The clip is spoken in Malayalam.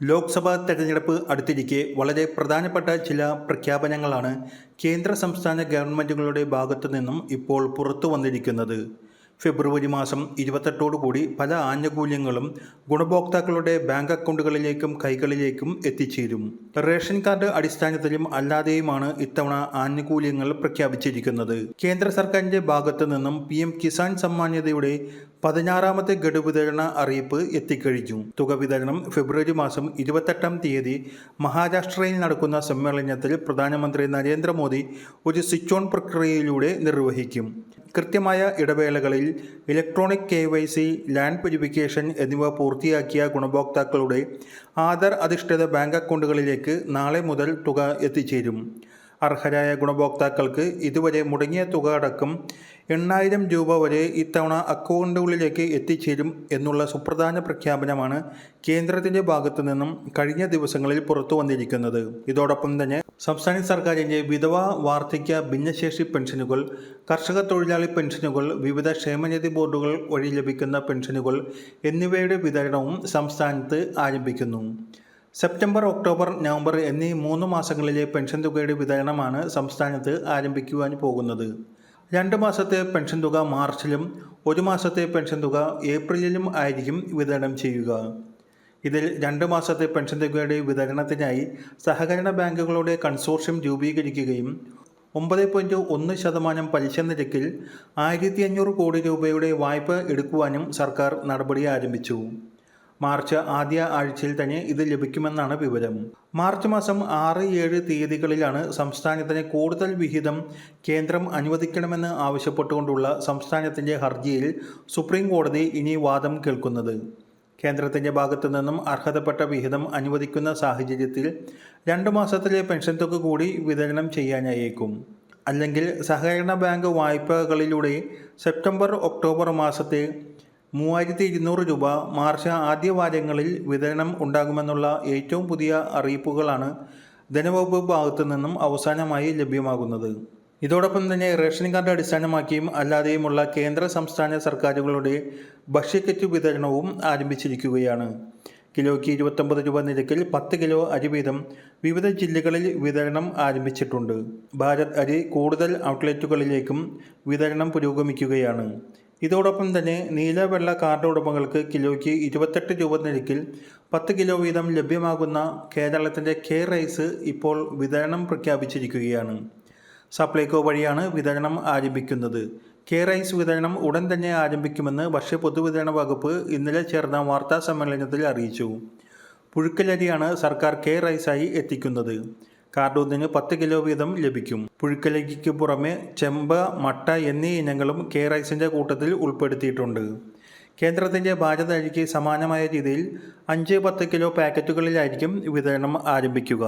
ലോക്സഭാ തെരഞ്ഞെടുപ്പ് അടുത്തിരിക്കെ വളരെ പ്രധാനപ്പെട്ട ചില പ്രഖ്യാപനങ്ങളാണ് കേന്ദ്ര സംസ്ഥാന ഗവൺമെന്റുകളുടെ ഭാഗത്തു നിന്നും ഇപ്പോൾ പുറത്തു വന്നിരിക്കുന്നത്. ഫെബ്രുവരി മാസം ഇരുപത്തെട്ടോടുകൂടി പല ആനുകൂല്യങ്ങളും ഗുണഭോക്താക്കളുടെ ബാങ്ക് അക്കൗണ്ടുകളിലേക്കും കൈകളിലേക്കും എത്തിച്ചേരും. റേഷൻ കാർഡ് അടിസ്ഥാനത്തിലും അല്ലാതെയുമാണ് ഇത്തവണ ആനുകൂല്യങ്ങൾ പ്രഖ്യാപിച്ചിരിക്കുന്നത്. കേന്ദ്ര സർക്കാരിന്റെ ഭാഗത്തു നിന്നും പി എം കിസാൻ സമ്മാന്യതയുടെ പതിനാറാമത്തെ ഗഡു വിതരണ അറിയിപ്പ് എത്തിക്കഴിഞ്ഞു. തുക വിതരണം ഫെബ്രുവരി മാസം ഇരുപത്തെട്ടാം തീയതി മഹാരാഷ്ട്രയിൽ നടക്കുന്ന സമ്മേളനത്തിൽ പ്രധാനമന്ത്രി നരേന്ദ്രമോദി ഒരു സ്വിച്ച് ഓൺ പ്രക്രിയയിലൂടെ നിർവഹിക്കും. കൃത്യമായ ഇടവേളകളിൽ electronic K Y C land verification എന്നിവ പൂർത്തിയാക്കിയ ഗുണഭോക്താക്കളുടെ ആധാർ അധിഷ്ഠിത ബാങ്ക് അക്കൗണ്ടുകളിലേക്ക് നാളെ മുതൽ തുക എത്തിച്ചേരും. അർഹരായ ഗുണഭോക്താക്കൾക്ക് ഇതുവരെ മുടങ്ങിയ തുക അടക്കം എണ്ണായിരം രൂപ വരെ ഇത്തവണ അക്കൗണ്ടുകളിലേക്ക് എത്തിച്ചേരും എന്നുള്ള സുപ്രധാന പ്രഖ്യാപനമാണ് കേന്ദ്രത്തിന്റെ ഭാഗത്തു നിന്നും കഴിഞ്ഞ ദിവസങ്ങളിൽ പുറത്തു വന്നിരിക്കുന്നത്. ഇതോടൊപ്പം തന്നെ സംസ്ഥാന സർക്കാരിന്റെ വിധവ വാർദ്ധക്യ ഭിന്നശേഷി പെൻഷനുകൾ കർഷക തൊഴിലാളി പെൻഷനുകൾ വിവിധ ക്ഷേമനിധി ബോർഡുകൾ വഴി ലഭിക്കുന്ന പെൻഷനുകൾ എന്നിവയുടെ വിതരണവും സംസ്ഥാനത്ത് ആരംഭിക്കുന്നു. സെപ്റ്റംബർ ഒക്ടോബർ നവംബർ എന്നീ മൂന്ന് മാസങ്ങളിലെ പെൻഷൻ തുകയുടെ വിതരണമാണ് സംസ്ഥാനത്ത് ആരംഭിക്കുവാൻ പോകുന്നത്. രണ്ട് മാസത്തെ പെൻഷൻ തുക മാർച്ചിലും ഒരു മാസത്തെ പെൻഷൻ തുക ഏപ്രിലിലും ആയിരിക്കും വിതരണം ചെയ്യുക. ഇതിൽ രണ്ട് മാസത്തെ പെൻഷൻ തുകയുടെ വിതരണത്തിനായി സഹകരണ ബാങ്കുകളുടെ കൺസോർഷ്യം രൂപീകരിക്കുകയും ഒമ്പത് പോയിന്റ് ഒന്ന് ശതമാനം പലിശ നിരക്കിൽ ആയിരത്തി അഞ്ഞൂറ് കോടി രൂപയുടെ വായ്പ എടുക്കുവാനും സർക്കാർ നടപടി ആരംഭിച്ചു. മാർച്ച് ആദ്യ ആഴ്ചയിൽ തന്നെ ഇത് ലഭിക്കുമെന്നാണ് വിവരം. മാർച്ച് മാസം ആറ് ഏഴ് തീയതികളിലാണ് സംസ്ഥാനത്തിന് കൂടുതൽ വിഹിതം കേന്ദ്രം അനുവദിക്കണമെന്ന് ആവശ്യപ്പെട്ടുകൊണ്ടുള്ള സംസ്ഥാനത്തിന്റെ ഹർജിയിൽ സുപ്രീം കോടതി ഇനി വാദം കേൾക്കുന്നത്. കേന്ദ്രത്തിന്റെ ഭാഗത്തു നിന്നും അർഹതപ്പെട്ട വിഹിതം അനുവദിക്കുന്ന സാഹചര്യത്തിൽ രണ്ട് മാസത്തിലെ പെൻഷൻ തുക കൂടി വിതരണം ചെയ്യാനായേക്കും. അല്ലെങ്കിൽ സഹകരണ ബാങ്ക് വായ്പകളിലൂടെ സെപ്റ്റംബർ ഒക്ടോബർ മാസത്തെ മൂവായിരത്തി ഇരുന്നൂറ് രൂപ മാർച്ച് ആദ്യ വാരങ്ങളിൽ വിതരണം ഉണ്ടാകുമെന്നുള്ള ഏറ്റവും പുതിയ അറിയിപ്പുകളാണ് ധനവകുപ്പ് ഭാഗത്തു നിന്നും അവസാനമായി ലഭ്യമാകുന്നത്. ഇതോടൊപ്പം തന്നെ റേഷൻ കാർഡ് അടിസ്ഥാനമാക്കിയും അല്ലാതെയുമുള്ള കേന്ദ്ര സംസ്ഥാന സർക്കാരുകളുടെ ഭക്ഷ്യക്കറ്റ് വിതരണവും ആരംഭിച്ചിരിക്കുകയാണ്. കിലോയ്ക്ക് ഇരുപത്തൊമ്പത് രൂപ നിരക്കിൽ പത്ത് കിലോ അരി വീതം വിവിധ ജില്ലകളിൽ വിതരണം ആരംഭിച്ചിട്ടുണ്ട്. ഭാരത് അരി കൂടുതൽ ഔട്ട്ലെറ്റുകളിലേക്കും വിതരണം പുരോഗമിക്കുകയാണ്. ഇതോടൊപ്പം തന്നെ നീല വെള്ള കാർഡ് ഉടമകൾക്ക് കിലോയ്ക്ക് ഇരുപത്തെട്ട് രൂപ നിരക്കിൽ പത്ത് കിലോ വീതം ലഭ്യമാകുന്ന കേരളത്തിന്റെ കെ റൈസ് ഇപ്പോൾ വിതരണം പ്രഖ്യാപിച്ചിരിക്കുകയാണ്. സപ്ലൈകോ വഴിയാണ് വിതരണം ആരംഭിക്കുന്നത്. കെ റൈസ് വിതരണം ഉടൻ തന്നെ ആരംഭിക്കുമെന്ന് ഭക്ഷ്യ പൊതുവിതരണ വകുപ്പ് ഇന്നലെ ചേർന്ന വാർത്താ സമ്മേളനത്തിൽ അറിയിച്ചു. പുഴുക്കലരിയാണ് സർക്കാർ കെ റൈസായി എത്തിക്കുന്നത്. കാർഡ് ഒന്നിന് പത്ത് കിലോ വീതം ലഭിക്കും. പുഴുക്കലരിക്ക് പുറമെ ചെമ്പ മട്ട എന്നീ ഇനങ്ങളും കെ റൈസിന്റെ കൂട്ടത്തിൽ ഉൾപ്പെടുത്തിയിട്ടുണ്ട്. കേന്ദ്രത്തിന്റെ ഭാരത അരിക്ക് സമാനമായ രീതിയിൽ അഞ്ച് പത്ത് കിലോ പാക്കറ്റുകളിലായിരിക്കും വിതരണം ആരംഭിക്കുക.